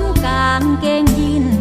มกางเกงยีน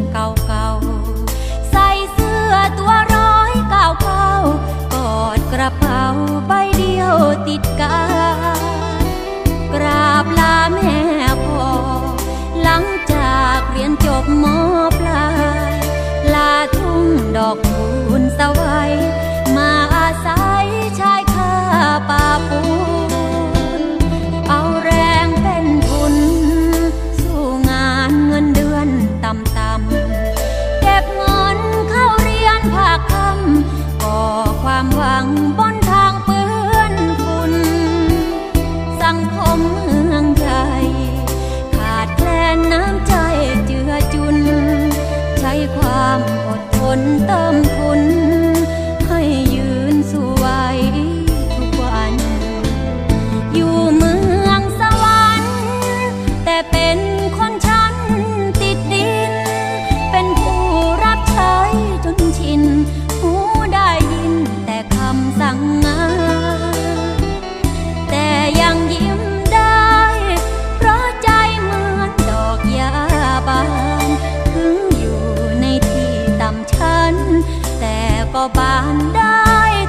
ก็บานได้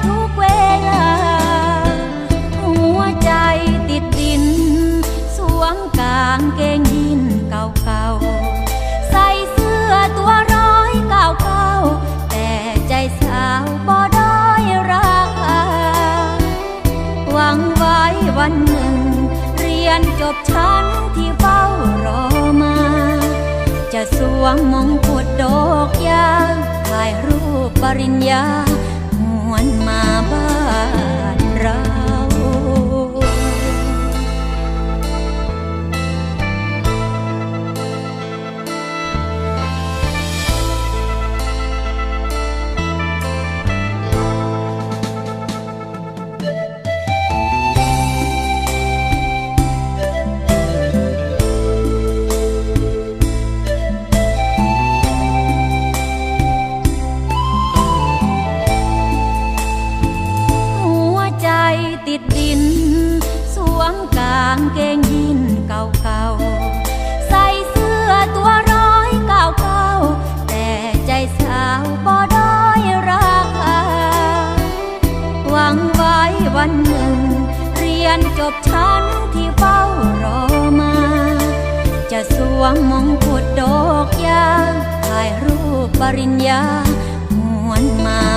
ทุกเวลา หัวใจติดดิน สวมกางเกงยีนเก่าๆ ใส่เสื้อตัวร้อยเก่าๆ แต่ใจสาวบ่ได้ราคา หวังไว้วันหนึ่ง เรียนจบชั้นที่เฝ้ารอมา จะสวมมงกุฎดอก ปริญญา ติดดิน สวมกางเกงยีนเก่าๆ ใส่เสื้อตัวร้อยเก่าๆ แต่ใจสาวบ่ด้อยราคา หวังไว้วันหนึ่ง เรียนจบชั้นที่เฝ้ารอมา จะสวมมงกุฎดอกยาถ่ายรูปปริญญาหวนมา